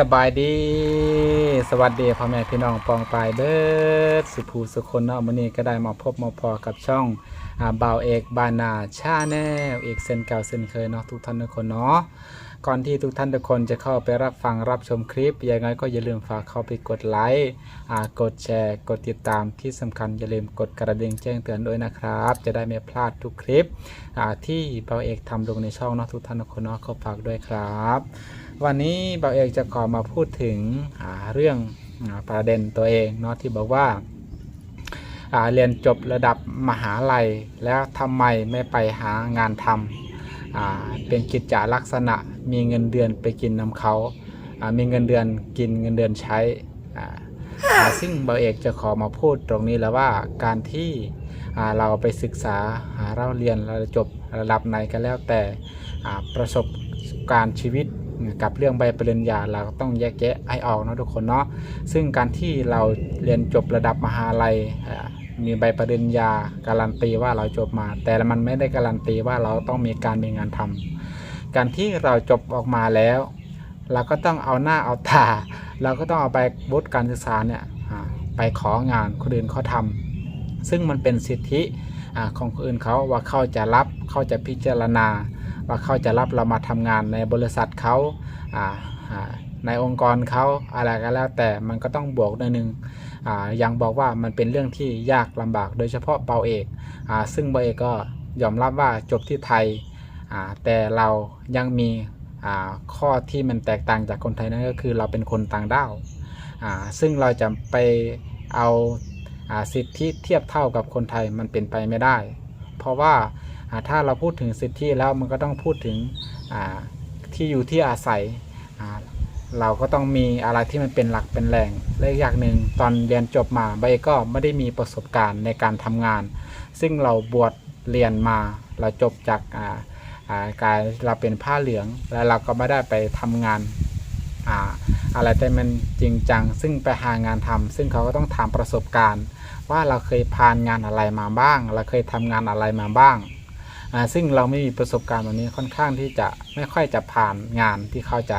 สบายดี สวัสดีพ่อแม่พี่น้องปองปลายเบิดสุภูสุคนเนาะมื้อนี้ก็ได้มาพบมาพอกับช่องอ่าบ่าวเอกบานาชาแนลอีกเส้นเก่าเส้นเคยเนาะทุกท่านทุกคนเนาะก่อนที่ทุกท่านทุกคนจะเข้าไปรับฟังรับชมคลิปยังไงก็อย่าลืมฝากเข้าไปกดไลค์อ่ากดแชร์ กดติดตามที่สำคัญอย่าลืมกดกระดิ่งแจ้งเตือนด้วยนะครับ จะได้ไม่พลาดทุกคลิปอ่าที่บ่าวเอกทำลงในช่องเนาะทุกท่านทุกคนเนาะก็ฝากด้วยครับ วันนี้เบาเอกจะขอมาพูดถึงเรื่องอประเด็นตัวเองเนาะที่บอกว่าาเรียนจบระดับมหาลัย แล้วทำไมไม่ไปหางานทำเป็นกิจจลักษณะ มีเงินเดือนไปกินนำเขาามีเงินเดือนกินเงินเดือนใช้ซึ่งเบาเอกจะขอมาพูดตรงนี้แล้วว่าการที่เราไปศึกษาเราเรียนเราจบระดับไหนก็แล้วแต่ประสบการณ์ชีวิต กับเรื่องใบปริญญาเราต้องแยกแยะให้ออกนะทุกคนเนาะซึ่งการที่เราเรียนจบระดับมหาลัยมีใบปริญญาการันตีว่าเราจบมา แต่มันไม่ได้การันตีว่าเราต้องมีการมีงานทำการที่เราจบออกมาแล้ว เราก็ต้องเอาหน้าเอาตาเราก็ต้องเอาไปบุตรการศึกษาเนี่ยไปของานคนอื่นเขาทำซึ่งมันเป็นสิทธิของคนอื่นเขาว่าเขาจะรับเขาจะพิจารณา ว่าเขาจะรับเรามาทำงานในบริษัทเขาในองค์กรเขาอะไรก็แล้ว แต่มันก็ต้องบวกหน่อยหนึงอ่ายังบอกว่ามันเป็นเรื่องที่ยากลำบาก โดยเฉพาะเปาเอกอซึ่งเปาเอกก็ยอมรับว่าจบที่ไทยแต่เรายังมีข้อที่มันแตกต่างจากคนไทยนั่นก็คือเราเป็นคนต่างด้าวซึ่งเราจะไปเอาอาสิทธิเทียบเท่ากับคนไทยมันเป็นไปไม่ได้ เพราะว่า ถ้าเราพูดถึงสิทธิแล้วมันก็ต้องพูดถึงที่อยู่ที่อาศัย เราก็ต้องมีอะไรที่มันเป็นหลักเป็นแหล่งและอีกอย่างหนึ่งตอนเรียนจบมาใบก็ไม่ได้มีประสบการณ์ในการทำงาน ซึ่งเราบวชเรียนมาเราจบจากการเราเป็นผ้าเหลืองแล้วเราก็ไม่ได้ไปทำงานอาอะไรแต่มันจริงจัง ซึ่งไปหางานทำซึ่งเขาก็ต้องถามประสบการณ์ ว่าเราเคยผ่านงานอะไรมาบ้าง เราเคยทำงานอะไรมาบ้าง ซึ่งเราไม่มีประสบการณ์แบบนี้ค่อนข้างที่จะไม่ค่อยจะผ่านงานที่เขาจะ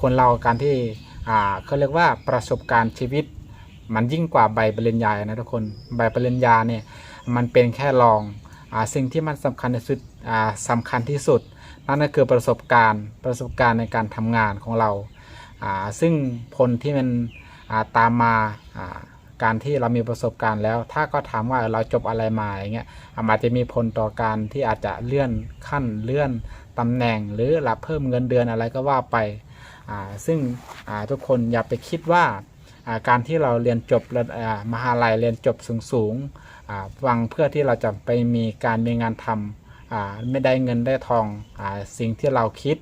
คนเราการที่เขาเรียกว่าประสบการณ์ชีวิต มันยิ่งกว่าใบปริญญานะทุกคนใบปริญญาเนี่ยมันเป็นแค่รองอสิ่งที่มันสำคัญที่สุดอ่าคัญที่สุด นั่นก็คือประสบการณ์ประสบการณ์ในการทำงานของเรา ซึ่งผลที่มันตามมา การที่เรามีประสบการณ์แล้ว ถ้าก็ถามว่าเราจบอะไรมาอย่างเงี้ยอาจจะมีผลต่อการที่อาจจะเลื่อนขั้นเลื่อนตำแหน่ง หรือรับเพิ่มเงินเดือนอะไรก็ว่าไปอ่าซึ่งอ่าทุกคนอย่าไปคิดว่าาการที่เราเรียนจบระอ่ามหาลัยเรียนจบสูงสูงๆอ่าหวังเพื่อที่เราจะไปมีการมีงานทำอ่าไม่ได้เงินได้ทองอาสิ่งที่เราคิด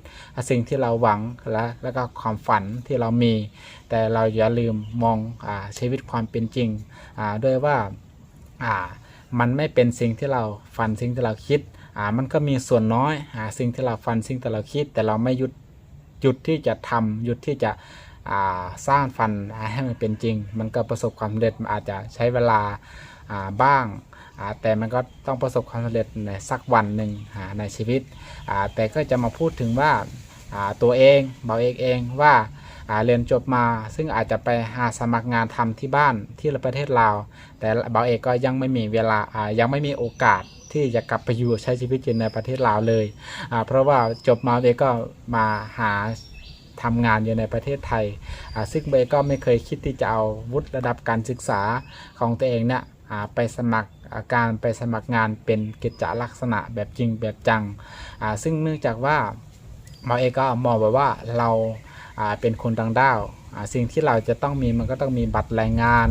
สิ่งที่เราหวังและแล้วก็ความฝันที่เรามี แต่เราอย่าลืมมองอชีวิตความเป็นจริงด้วยว่ามันไม่เป็นสิ่งที่เราฝันสิ่งที่เราคิดมันก็มีส่วนน้อยอสิ่งที่เราฝันสิ่งที่เราคิด แต่เราไม่หยุดหยุดที่จะทำหยุดที่จะสร้างฝันให้มันเป็นจริง มันก็ประสบความสำเร็จมันอาจจะใช้เวลาบ้าง แต่มันก็ต้องประสบความสำเร็จในสักวันหนึ่งในชีวิต แต่ก็จะมาพูดถึงว่าตัวเองเบาเองเองว่า เรียนจบมา ซึ่งอาจจะไปหาสมัครงานทำที่บ้านที่ประเทศลาว แต่เบาเอกก็ยังไม่มีเวลาอายังไม่มีโอกาสที่จะกลับไปอยู่ใช้ชีวิตอยู่ในประเทศลาวเลยอาเพราะว่าจบมาเอกก็มาหาทำงานอยู่ในประเทศไทยอาซึ่งเบก็ไม่เคยคิดที่จะเอาวุฒิระดับการศึกษาของตัวเองเนี่ยอาไปสมัคราการไปสมัครงานเป็นกิจลักษณะแบบจริงแบบจังอาซึ่งเนื่องจากว่าเบาเอกก็มองแบบว่าเรา เป็นคนต่างด้าวสิ่งที่เราจะต้องมีมันก็ต้องมีบัตรแรงงาน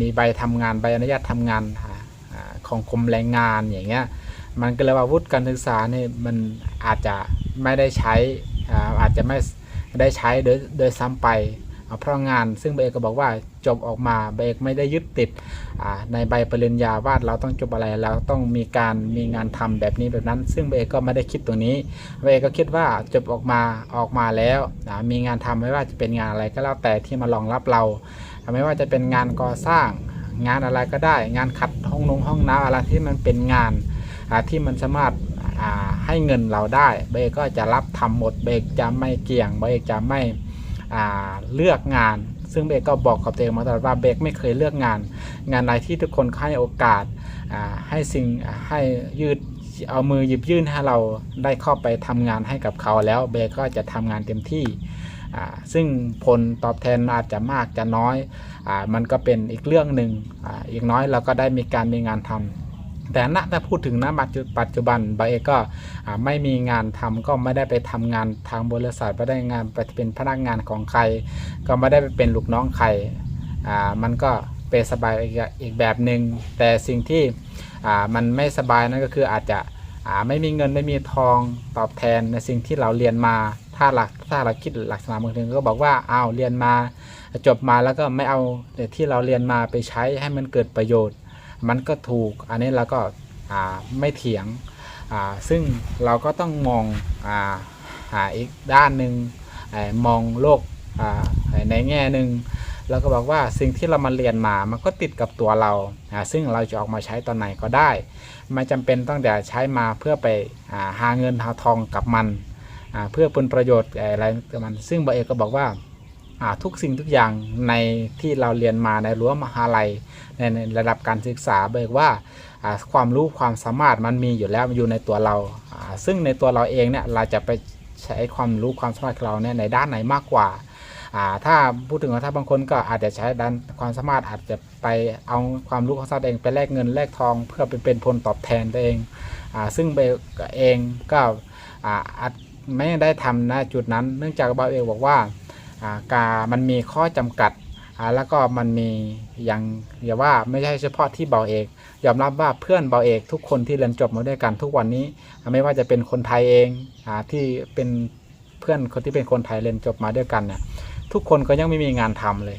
มีใบทำงานใบอนุญาตทำงานของกรมแรงงานอย่างเงี้ยมันก็เลยว่าวุฒิการศึกษาเนี่ยมันอาจจะไม่ได้ใช้อาจจะไม่ได้ใช้โดยโดยซ้ำไป พราะงาน ซึ่งเบเอกก็บอกว่าจบออกมาเบเอกไม่ได้ยึดติดในใบปริญญาว่าเราต้องจบอะไรเราต้องมีการมีงานทำแบบนี้แบบนั้น ซึ่งเบเอกก็ไม่ได้คิดตรงนี้เบเอกก็คิดว่าจบออกมาออกมาแล้วมีงานทำไม่ว่าจะเป็นงานอะไรก็แล้วแต่ที่มารองรับเราไม่ว่าจะเป็นงานก่อสร้างงานอะไรก็ได้ งานขัดห้องนงห้องน้ำอะไรที่มันเป็นงานที่มันสามารถให้เงินเราได้ เบกก็จะรับทำหมดเบกจะไม่เกี่ยง เบกจะไม่ เลือกงาน ซึ่งเบกก็บอกกับตัวเองมาตลอดว่าเบกไม่เคยเลือกงาน งานใดที่ทุกคนให้โอกาสาให้สิ่งให้ยืดเอามือหยิบยื่นให้เราได้เข้าไปทำงานให้กับเขาแล้วเบกก็จะทำงานเต็มที่ซึ่งผลตอบแทนอาจจะมากจะน้อยอมันก็เป็นอีกเรื่องหนึ่งออีกน้อยเราก็ได้มีการมีงานทำ แต่ณถ้าพูดถึงณปัจจุบันเบเอกก็ไม่มีงานทำก็ไม่ได้ไปทำงานทางบริษัทไม่ได้งานไปเป็นพนักงานของใคร ก็ไม่ได้ไปเป็นลูกน้องใครมันก็เป็นสบายอีกแบบหนึ่งแต่สิ่งที่มันไม่สบายนั่นก็คืออาจจะไม่มีเงินไม่มีทองตอบแทนในสิ่งที่เราเรียนมา ถ้าหลักถ้าเราคิดหลักษณะบางทีก็บอกว่าเอาเรียนมาจบมาแล้วก็ไม่เอาที่เราเรียนมาไปใช้ให้มันเกิดประโยชน์ มันก็ถูก อันนี้เราก็าไม่เถียง ซึ่งเราก็ต้องมองอาหาอีกด้านหนึ่งอมองโลกในแง่หนึ่งเราก็บอกว่าสิ่งที่เรามาเรียนมามันก็ติดกับตัวเรา ซึ่งเราจะออกมาใช้ตอนไหนก็ได้ ไม่จำเป็นต้องแต่ใช้มาเพื่อไปอาหาเงินหาทองกับมัน เพื่อผลประโยชน์อะไรกับมัน ซึ่งบาเอกก็บอกว่า ทุกสิ่งทุกอย่างในที่เราเรียนมาในรั้วมหาลัยในในระดับการศึกษาเบอกว่าความรู้ความสามารถมันมีอยู่แล้วอยู่ในตัวเรา ซึ่งในตัวเราเองเนี่ยเราจะไปใช้ความรู้ความสามารถของเราเนี่ยในด้านไหนมากกว่าถ้าพูดถึงว่าถ้าบางคนก็อาจจะใช้ด้านความสามารถอาจจะไปเอาความรู้ความสามารถเองไปแลกเงินแลกทอง เพื่อเป็นเป็นผลตอบแทนตัวเองอซึ่งเบลเองก็อาจไม่ได้ทำณจุดนั้น เนื่องจากเบลเองบอกว่าอ่า การมันมีข้อจำกัด แล้วก็มันมีอย่างอย่าว่าไม่ใช่เฉพาะที่เบาเอก ยอมรับว่าเพื่อนเบาเอกทุกคนที่เรียนจบมาด้วยกันทุกวันนี้ ไม่ว่าจะเป็นคนไทยเองอที่เป็นเพื่อนคนที่เป็นคนไทยเรียนจบมาด้วยกันเนี่ยทุกคนก็ยังไม่มีงานทำเลย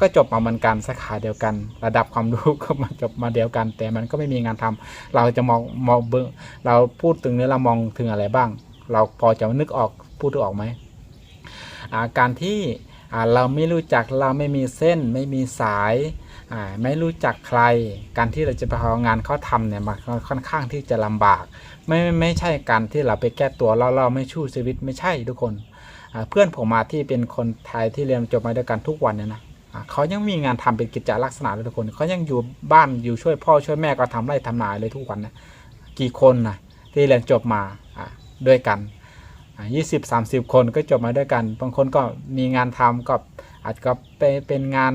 ก็จบมาเหมือนกันสาขาเดียวกัน ระดับความรู้ก็มาจบมาเดียวกัน แต่มันก็ไม่มีงานทำเราจะมองมองเบื้องเราพูดถึงเนี้อเรามองถึงอะไรบ้าง เราพอจะนึกออกพูดออกไหม การที่เราไม่รู้จักเราไม่มีเส้น ไม่มีสายไม่รู้จักใคร การที่เราจะไปเอางานเขาทำเนี่ยมันค่อนข้างที่จะลำบากไม่ไม่ไม่ใช่การที่เราไปแก้ตัวเราเราไม่ชู้ชีวิตไม่ใช่ทุกคนเพื่อนผมมาที่เป็นคนไทยที่เรียนจบมาด้วยกันทุกวันเนี่ยนะเขายังมีงานทำเป็นกิจลักษณะเลยทุกคนเขายังอยู่บ้านอยู่ช่วยพ่อช่วยแม่ก็ทำไร่ทำนาเลยทุกวันนะกี่คนนะที่เรียนจบมาด้วยกัน ยี่สิบสามสิบคนก็จบมาด้วยกัน บางคนก็มีงานทำก็อาจจะเป็นงาน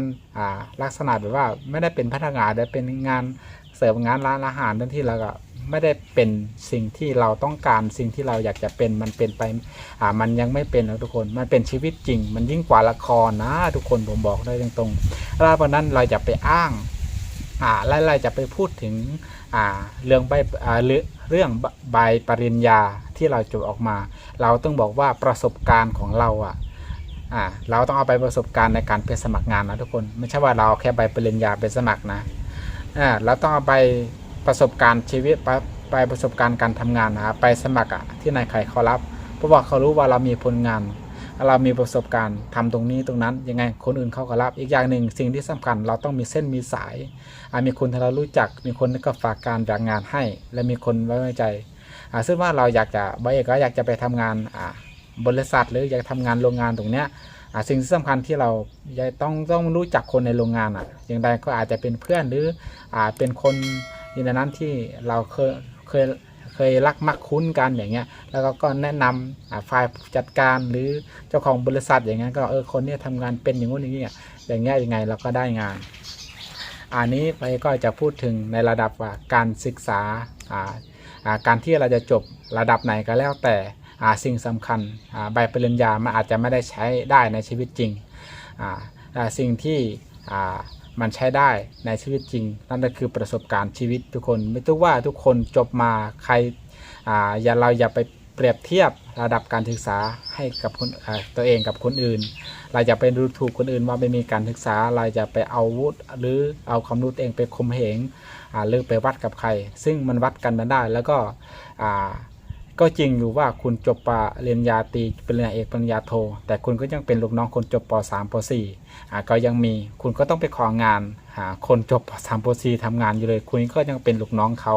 ลักษณะแบบว่าไม่ได้เป็นพนักงานแต่เป็นงานเสิร์ฟงานร้านอาหารนั่นที่เราก็ไม่ได้เป็นสิ่งที่เราต้องการสิ่งที่เราอยากจะเป็นมันเป็นไปอ่ามันยังไม่เป็นนะทุกคนมันเป็นชีวิตจริง มันยิ่งกว่าละครนะ ทุกคนผมบอกได้ตรงๆแล้วเพราะนั้นเราจะไปอ้างอ่าแล้วเราจะไปพูดถึงอ่าเรื่องใบอ่าเรื่องใบปริญญา ที่เราจบออกมา เราต้องบอกว่าประสบการณ์ของเราอะอ่าเราต้องเอาไปประสบการณ์ในการไปสมัครงานนะทุกคน ไม่ใช่ว่าเราแค่ใบปริญญาไปสมัครนะอ่าเราต้องเอาไปประสบการณ์ชีวิตไปไปประสบการณ์การทำงานนะไปสมัครอะที่นายใครเขารับเพราะว่าเขารู้ว่าเรามีผลงาน เรามีประสบการณ์ทำตรงนี้ตรงนั้นยังไงคนอื่นเขาก็รับ อีกอย่างหนึ่งสิ่งที่สำคัญเราต้องมีเส้นมีสายมีคนที่เรารู้จัก มีคนที่ก็ฝากการแบ่งงานให้ และมีคนไว้ใจ ซึ่งว่าเราอยากจะบางเอกก็อยากจะไปทำงานอ่าบริษัทหรืออยากทำงานโรงงานตรงเนี้ยอ่าสิ่งที่สำคัญที่เราต้องต้องรู้จักคนในโรงงานอะ อย่างไรก็อาจจะเป็นเพื่อนหรืออ่าเป็นคนในนั้นที่เราเคยเคยเคยรักมักคุ้นกันอย่างเงี้ย แล้วก็ก็แนะนำอ่าฝ่ายจัดการหรือเจ้าของบริษัทอย่างเงี้ยก็เออคนเนี้ยทำงานเป็นอย่างงู้นอย่างเงี้ยอย่างเงี้ยยังไงเราก็ได้งาน อันนี้ไปก็จะพูดถึงในระดับว่าการศึกษาอ่า การที่เราจะจบระดับไหนก็แล้วแต่สิ่งสำคัญใบปริญญามันอาจจะไม่ได้ใช้ได้ในชีวิตจริงสิ่งที่มันใช้ได้ในชีวิตจริง นั่นก็คือประสบการณ์ชีวิตทุกคน ไม่ต้องว่าทุกคนจบมาใครอย่าเราอย่าไปเปรียบเทียบ ระดับการศึกษาให้กับคนตัวเองกับคนอื่น เราจะไปดูถูกคนอื่นว่าไม่มีการศึกษา เราจะไปเอาวุฒิหรือเอาความรู้ตัวเองไปคมเหงอ่าหรือไปวัดกับใคร ซึ่งมันวัดกันไม่ได้แล้วก็ ก็จริงอยู่ว่าคุณจบปริญญาตรีปริญญาเอกปริญญาโท แต่คุณก็ยังเป็นลูกน้องคนจบป .3 ป .4 อ่าก็ยังมีคุณก็ต้องไปของานหาคนจบป .3 ป .4 ทำงานอยู่เลย คุณก็ยังเป็นลูกน้องเขา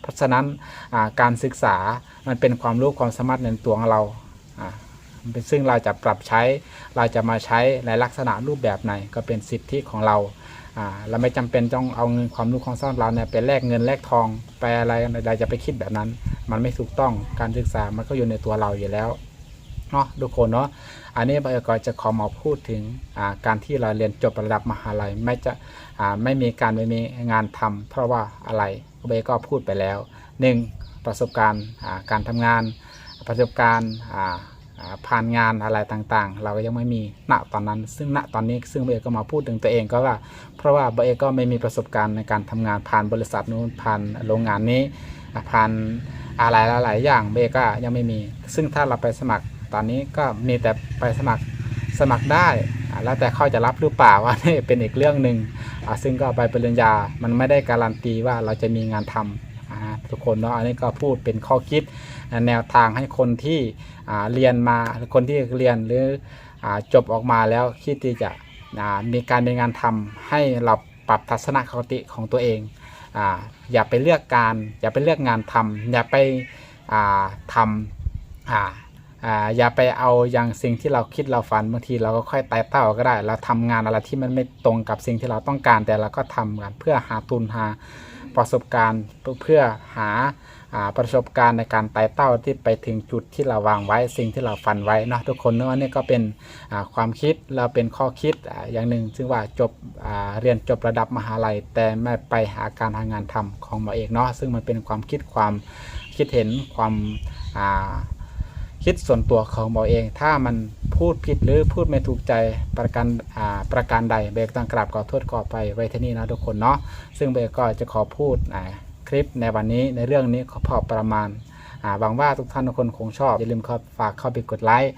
เพราะฉะนั้นการศึกษามันเป็นความรู้ความสามารถในตัวของเราอ่า ซึ่งเราจะปรับใช้ เราจะมาใช้ในลักษณะรูปแบบไหน ก็เป็นสิทธิของเรา เราไม่จำเป็นต้องเอาเงินความรู้ความสามารถเราเนี่ยไปแลกเงินแลกทองไปอะไรเราจะไปคิดแบบนั้น มันไม่ถูกต้อง การศึกษามันก็อยู่ในตัวเราอยู่แล้วเนาะทุกคนเนาะ อันนี้เบก็จะขอมาพูดถึงการที่เราเรียนจบระดับมหาลัยไม่จะไม่มีการไม่มีงานทำเพราะว่าอะไรเบก็พูดไปแล้วหนึ่งประสบการณ์การทำงานประสบการณ์ ผ่านงานอะไรต่างๆ เราก็ยังไม่มีณตอนนั้น ซึ่งณตอนนี้ซึ่งเบก็มาพูดถึงตัวเองก็ว่า เพราะว่าเบก็ไม่มีประสบการณ์ในการทำงานผ่านบริษัทนู้นผ่านโรงงานนี้ผ่านอะไรหลายๆอย่างเบก็ยังไม่มี ซึ่งถ้าเราไปสมัครตอนนี้ก็มีแต่ไปสมัครสมัครได้ แล้วแต่เขาจะรับหรือเปล่าว่านี่เป็นอีกเรื่องหนึ่งซึ่งก็ใบปริญญามันไม่ได้การันตีว่าเราจะมีงานทำอ่า ทุกคนเนาะอันนี้ก็พูดเป็นข้อคิดแนวทางให้คนที่เรียนมาคนที่เรียนหรืออจบออกมาแล้วคิดที่จะมีการมีงานทำให้เราปรับทัศนคติของตัวเองออย่าไปเลือกการ อย่าไปเลือกงานทำอย่าไปาทำอย่าไปเอาอย่างสิ่งที่เราคิดเราฝันบางทีเราก็ค่อยไต่เต้าก็ได้ เราทำงานอะไรที่มันไม่ตรงกับสิ่งที่เราต้องการแต่เราก็ทำกันเพื่อหาทุนหา ประสบการณ์เพื่อหาประสบการณ์ในการไต่เต้าที่ไปถึงจุดที่เราวางไว้สิ่งที่เราฝันไว้เนาะทุกคนเนาะอันนี้ก็เป็นความคิดเราเป็นข้อคิดอย่างหนึ่งซึ่งว่าจบเรียนจบระดับมหาลัย แต่ไม่ไปหาการหางานทำของหมอเอกเนาะซึ่งมันเป็นความคิดความคิดเห็นความ คิดส่วนตัวของหมอเอง ถ้ามันพูดผิดหรือพูดไม่ถูกใจประการอ่าประการใดเบรกต้องกราบขอโทษขอไปไว้ที่นี่นะทุกคนเนาะซึ่งเบรกก็จะขอพูดอ่าคลิปในวันนี้ในเรื่องนี้ขอพอประมาณหวังว่าทุกท่านทุกคนคงชอบ อย่าลืมเข้าฝากเข้าไปกดไลค์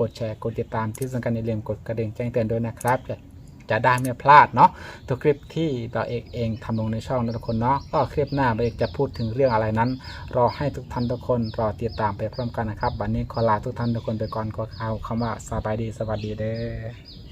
กดแชร์ กดติดตามที่สำคัญอย่าลืมกดกระดิ่งแจ้งเตือนด้วยนะครับ จะได้ไม่พลาดเนาะทุกคลิปที่เราเอกเองทำลงในช่องนะทุกคนเนาะก็คลิปหน้าเราเอกจะพูดถึงเรื่องอะไรนั้น รอให้ทุกท่านทุกคนรอติดตามไปพร้อมกันนะครับวันนี้ขอลาทุกท่านทุกคนไปก่อนก็เอาคำว่าสบายดีสวัสดีเด้อ